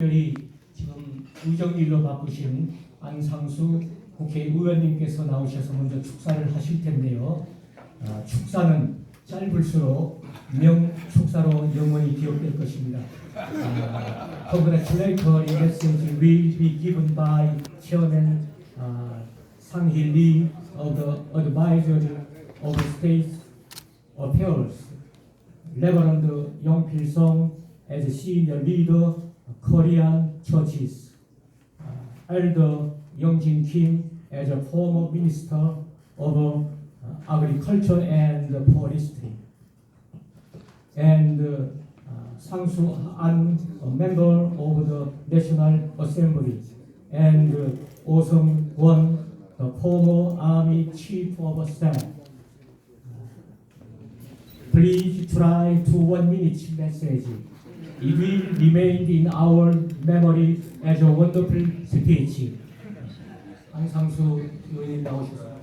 특별히 지금 의정일로 바쁘신 안상수 국회의원님께서 나오셔서 먼저 축사를 하실 텐데요. 아, 축사는 짧을수록 명축사로 영원히 기억될 것입니다. 아, congratulatory message will be given by Chairman uh, Sang-hee Lee of the Advisory of State Affairs, Reverend Yong Pil Song as senior leader Korean churches. Uh, Elder Young-jin Kim as a former minister of uh, agriculture and forestry. And uh, Sang Soo An, a member of the National Assembly. And uh, Oh Seung Won, the former Army Chief of Staff. Please try to one minute message. It will remain in our memory as a wonderful speech. 안상수 의원님 나오셨습니다.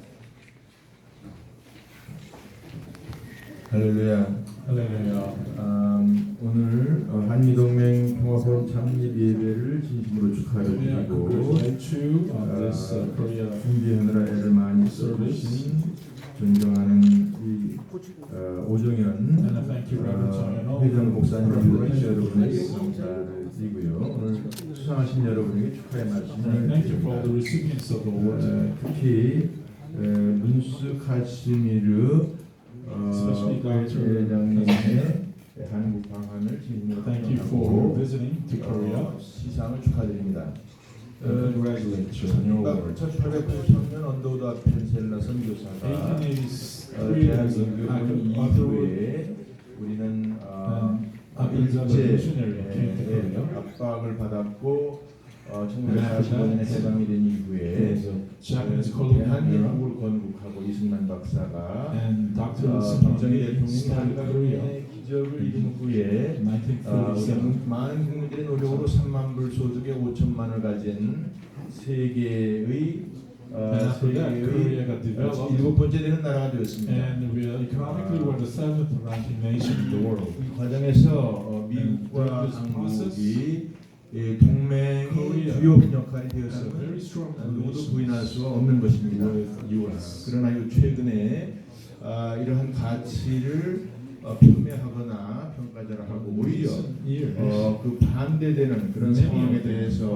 할렐루야. 할렐루야. 음, 오늘 어, 한미동맹 평화포럼 창립 예배를 진심으로 축하드리고 uh, Korea 준비하느라 애를 많이 써주신 존경하는 이 어, 오정현 and I thank you, Reverend Chang, 어, 회장 목사님 여러분에게. 감사를 드리고요. 오늘 수상하신 여러분에게 축하의 말씀을 드립니다. the recipients of the award today. 어, 특히 어, 문스 카시미르 어. 회장님의 한국 방한을 진심으로 Thank you for 환영하고 visiting to Korea. 어, 시상을 축하드립니다. On your award. 1893년 언더우드 펜셀라 선교사가 1883 어, years in Otherwood, 이후에 우리는 어, 일제. 압박을 받았고 어, And after 1945년에 that, 해방이 된 이후에 대한민국을 건국하고 이승만 박사가. 어, Lee 대통령이 기적을 이룬 후에 어, 우리 1947. 국- 많은 국민들의 노력으로 3만 불 소득에 5천만을 가진 세계의 어, And after that, 세계의 Korea got developed. 일곱 번째 되는 나라가 되었습니다. And we are economically we're the seventh ranking nation in the world. 이 과정에서 어, 미국과 한국이 예, Korea 주요 역할이 strong 누구도 부인할 수 없는 것입니다. 아. 그러나 요 최근에 아, 이러한 가치를 어, 판매하거나 평가절하하고 오히려 recent years, 어, 그 반대되는 그런 상황에 대해서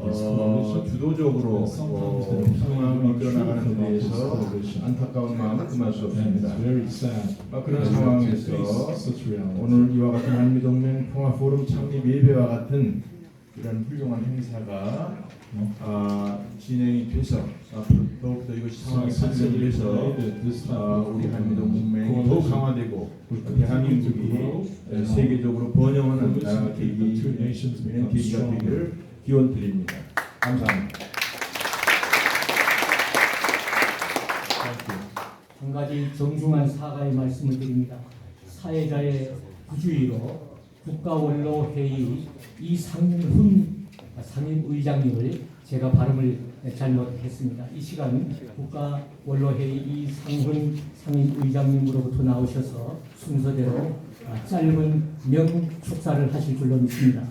어. 주도적으로 어, 상황을 trying to 이끌어 나가는 데 대해서. 안타까운 마음을 금할 수 없습니다. 아, 그런 상황에서. 오늘 이와 같은 한미동맹 통화포럼 창립 예배와 같은 이런 훌륭한 행사가 아, 진행이 돼서 앞으로 더욱더 이것이 상황이 발전돼서 this type 아, 우리 한미동맹이 더욱 coalition 강화되고 continue to 대한민국이 에, and 세계적으로 번영하는 나라가 되기 become 계기가. 되기를 기원 드립니다. 감사합니다. 한 가지 정중한 사과의 말씀을 드립니다. 사회자의 부주의로 국가원로회의 이상훈 상임의장님을 제가 발음을 잘못했습니다. 이 시간 국가원로회의 이상훈 상임의장님으로부터 나오셔서 순서대로 아, 짧은 명축사를 하실 줄로 믿습니다.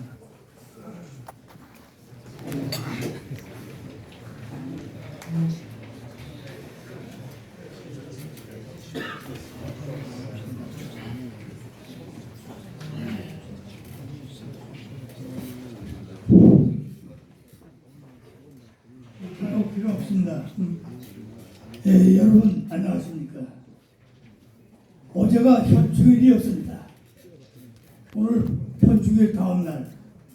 어, 필요 없습니다. 음. 예, 여러분 안녕하십니까? 어제가 현충일이었습니다. 오늘 현충일 다음 날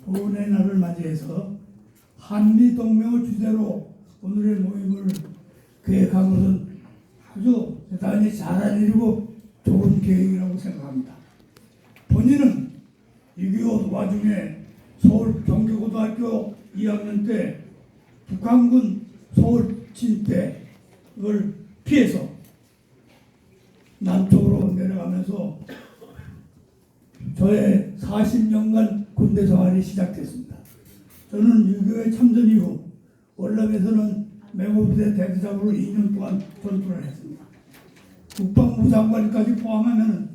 보훈의 날을 맞이해서 한미 동맹을 주제로 오늘의 모임을 계획한 것은 아주 대단히 잘한 일이고 좋은 계획이라고 생각합니다. 본인은 6.25 와중에 서울 경기고등학교 2학년 때 북한군 서울 그걸 피해서 남쪽으로 내려가면서 저의 40년간 군대 생활이 시작됐습니다. 저는 6.25에 참전 이후 월남에서는 맹호부대 대대장으로 2년 동안 전투를 했습니다. 국방부 장관까지 포함하면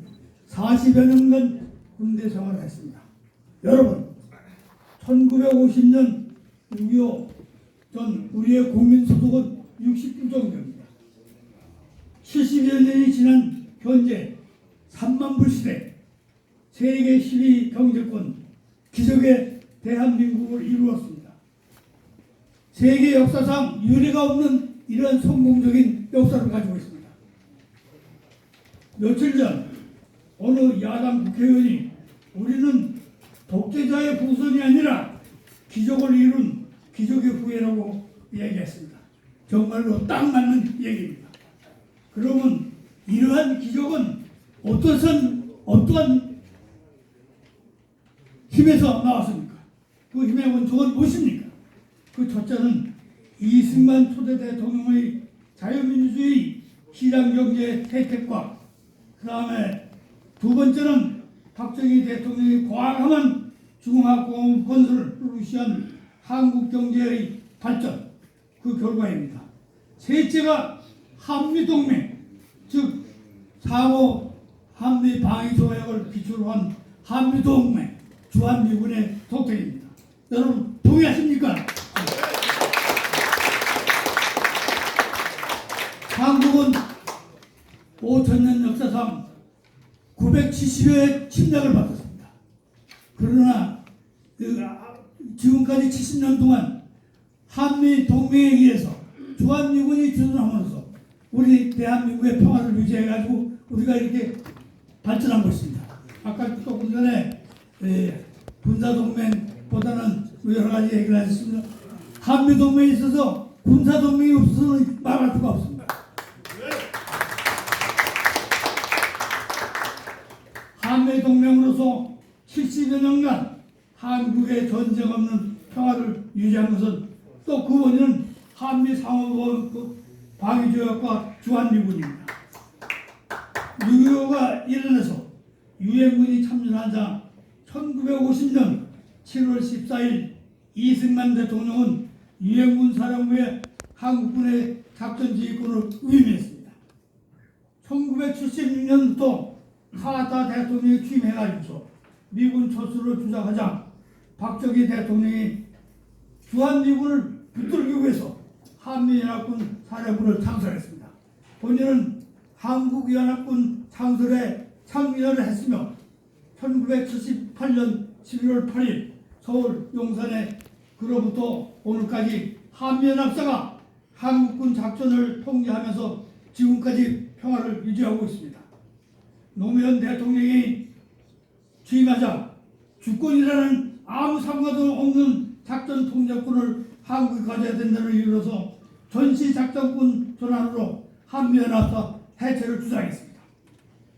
40여 년간 군대 생활을 했습니다. 여러분, 1950년 6.25전 우리의 국민소득은 60조 정도입니다. 70여 년이 지난 현재 3만 불 시대 세계 10위 경제권 기적의 대한민국을 이루었습니다. 세계 역사상 유례가 없는 이런 성공적인 역사를 가지고 있습니다. 며칠 전 어느 야당 국회의원이 우리는 독재자의 후손이 아니라 기적을 이룬 기적의 후예라고 얘기했습니다. 정말로 딱 맞는 얘기입니다. 그러면 이러한 기적은 어떠한 어떠한 힘에서 나왔습니까? 그 힘의 원칙은 무엇입니까? 그 첫째는 이승만 초대 대통령의 자유민주주의 시장경제 혜택과 그 다음에 두 번째는 박정희 대통령이 과감한 중화공업 건설을 위시한 한국 경제의 발전 그 결과입니다. 셋째가 한미동맹 즉 상호 한미 방위 조약을 기초로 한 한미동맹 주한미군의 독택입니다. 여러분 동의하십니까? 한국은 5천년 역사상 970여의 침략을 받았습니다. 그러나 그 아, 지금까지 70년 동안 한미 동맹에 의해서 주한미군이 주둔함으로써 우리 대한민국의 평화를 유지해가지고 우리가 이렇게 발전한 것입니다. 아까 조금 전에 에, 군사동맹보다는 여러 가지 얘기를 하셨습니다. 한미동맹에 있어서 군사동맹이 없어서는 말할 수가 없습니다. 한미 동맹으로서 70여 년간 한국의 전쟁 없는 평화를 유지한 것은 또 그 원인은 한미 상호 방 위조약과 주한미군입니다. 6.25가 일어나서 유엔군이 참전하자 1950년 7월 14일 이승만 대통령은 유엔군 사령부에 한국군의 작전지휘권을 위임했습니다. 1976년부터 카타 대통령이 취임해가지고서 미군 철수를 주장하자 박정희 대통령이 주한미군을 붙들기 위해서 한미연합군 사령부를 창설했습니다. 본인은 한국연합군 창설에 참여를 했으며 1978년 11월 8일 서울 용산에 그로부터 오늘까지 한미연합사가 한국군 작전을 통제하면서 지금까지 평화를 유지하고 있습니다. 노무현 대통령이 취임하자 주권이라는 아무 상관도 없는 작전 통제권을 한국이 가져야 된다는 이유로서 전시 작전권 전환으로 한미연합사 해체를 주장했습니다.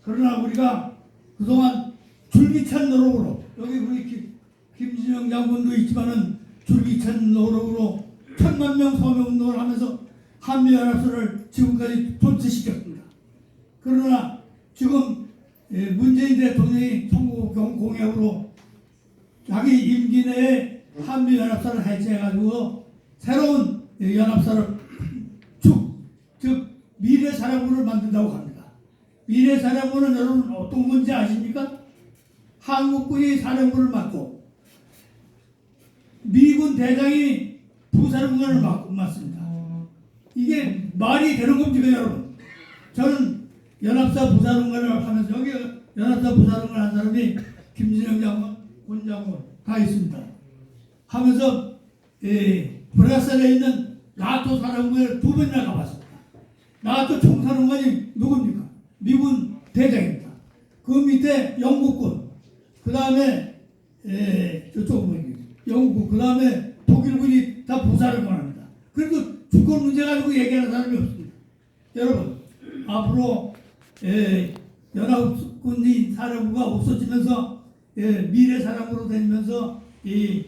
그러나 우리가 그동안 줄기찬 노력으로 여기 우리 김, 김진영 장군도 있지만은 줄기찬 노력으로 천만 명 서명 운동을 하면서 한미연합사를 지금까지 존치시켰습니다. 그러나 지금 예, 문재인 대통령이 선거 공약으로 자기 임기 내에 한미연합사를 해체해가지고 새로운 예, 연합사를 축, 즉 미래사령부를 만든다고 합니다. 미래사령부는 여러분 어떤 건지 아십니까? 한국군이 사령부를 맡고 미군 대장이 부사령관을 맡- 맡습니다. 이게 말이 되는 겁니까 여러분? 저는 연합사 부사령관을 하면서 여기 연합사 부사령관 한 사람이 김진영 장관, 권 장관 다 있습니다. 하면서 예, 브라셀에 있는 나토 사령부에 두 번이나 가봤습니다. 나토 총사령관이 누굽니까? 미군 대장입니다. 그 밑에 영국군, 그 다음에 예, 저쪽 뭐니 영국군, 그 다음에 독일군이 다 부사령관합니다. 그리고 주권 문제 가지고 얘기하는 사람이 없습니다. 여러분 앞으로 예, 연합군이 사령부가 없어지면서 예, 미래 사령부로 되면서 이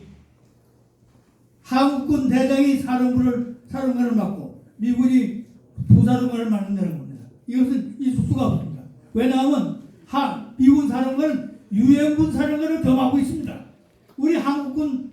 한국군 대장이 사령부를 사령관을 맡고 미군이 부사령관을 맡는다는 겁니다. 이것은 있을 수가 없습니다. 왜냐하면 하, 미군 사령관은 유엔군 사령관을 겸하고 있습니다. 우리 한국군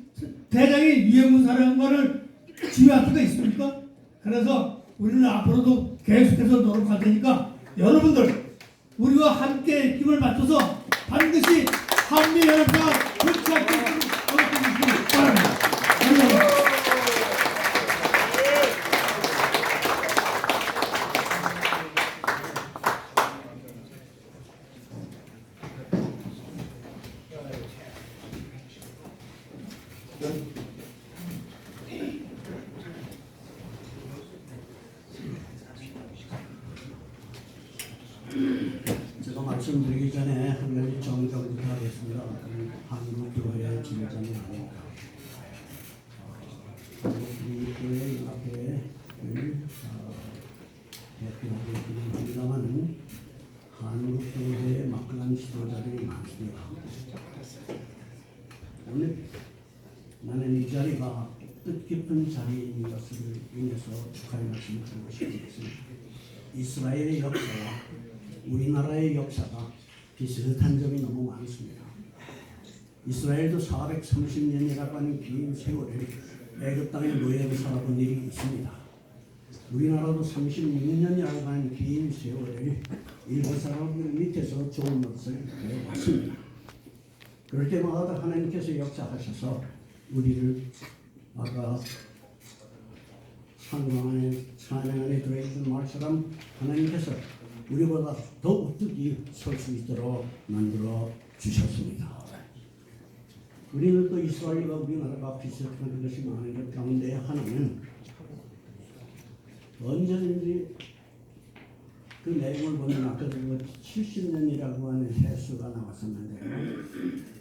대장이 유엔군 사령관을 지휘할 수가 있습니까? 그래서 우리는 앞으로도 계속해서 노력할 테니까 여러분들 우리와 함께 힘을 맞춰서 반드시 한미연합과 정치학교를 노력해 주시기 바랍니다. 제가 말씀드리기 전에 한 가지 정정부터 하겠습니다. 그 한국 교회의 진정이 아닙니다. 한국 교회 앞에 어, 대표하고 있기는 합니다만 한국 교회의 막강한 지도자들이 많습니다. 오늘 나는 이 자리가 뜻깊은 자리인 것을 인해서 축하의 말씀을 드리고 싶습니다. 이스라엘의 역사와 우리나라의 역사가 비슷한 점이 너무 많습니다. 이스라엘도 430년이라고 하는 긴 세월을 애굽 땅에 노예로 살아본 일이 있습니다. 우리나라도 36년이라고 하는 긴 세월을 일본 사람들 밑에서 좋은 것을 배워왔습니다. 그럴 때마다 하나님께서 역사하셔서 우리를 아까 찬양 안에 들어있는 말처럼 하나님께서 우리보다 더 우뚝이 설 수 있도록 만들어 주셨습니다. 우리는 또 이스라엘과 우리나라가 비슷한 것이 많은 것 가운데 하나는 언제든지 그 내용을 보면 아까 그 70년이라고 하는 횟수가 나왔었는데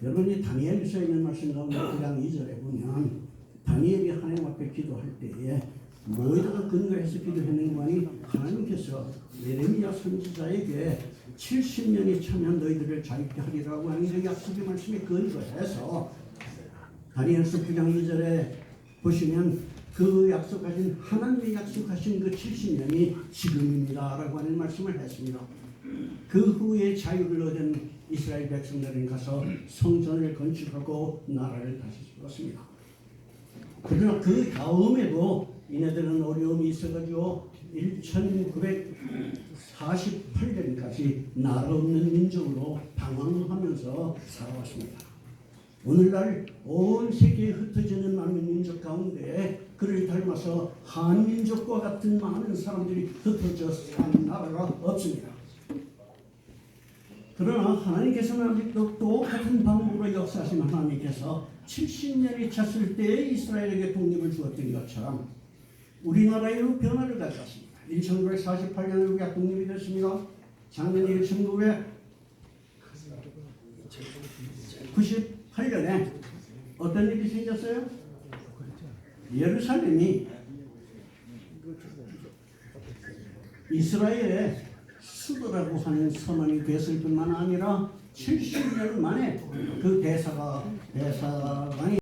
여러분이 다니엘서 있는 말씀 가운데 1장 2절에 보면 다니엘이 하나님 앞에 기도할 때에 뭐에다가 근거해서 기도했는가니 하나님께서 예레미야 선지자에게 70년이 차면 너희들을 자유케 하리라고 하는 그 약속의 말씀에 근거해서 다니엘서 9장 2절에 보시면 그 약속하신 하나님의 약속하신 그 70년이 지금입니다라고 하는 말씀을 했습니다. 그 후에 자유를 얻은 이스라엘 백성들은 가서 성전을 건축하고 나라를 다시 세웠습니다. 그러나 그 다음에도 이네들은 어려움이 있어가지고 1948년까지 나라 없는 민족으로 방황하면서 살아왔습니다. 오늘날 온 세계에 흩어지는 많은 민족 가운데 그를 닮아서 한민족과 같은 많은 사람들이 흩어져 사는 나라가 없습니다. 그러나 하나님께서는 아직도 똑같은 방법으로 역사하신 하나님께서 70년이 찼을 때 이스라엘에게 독립을 주었던 것처럼 우리나라에도 변화를 가져왔습니다. 1948년에 우리가 독립이 됐습니다. 작년 1998년에 어떤 일이 생겼어요? 예루살렘이 이스라엘의 수도라고 하는 선언이 됐을 뿐만 아니라 70년 만에 그 대사가 대사관이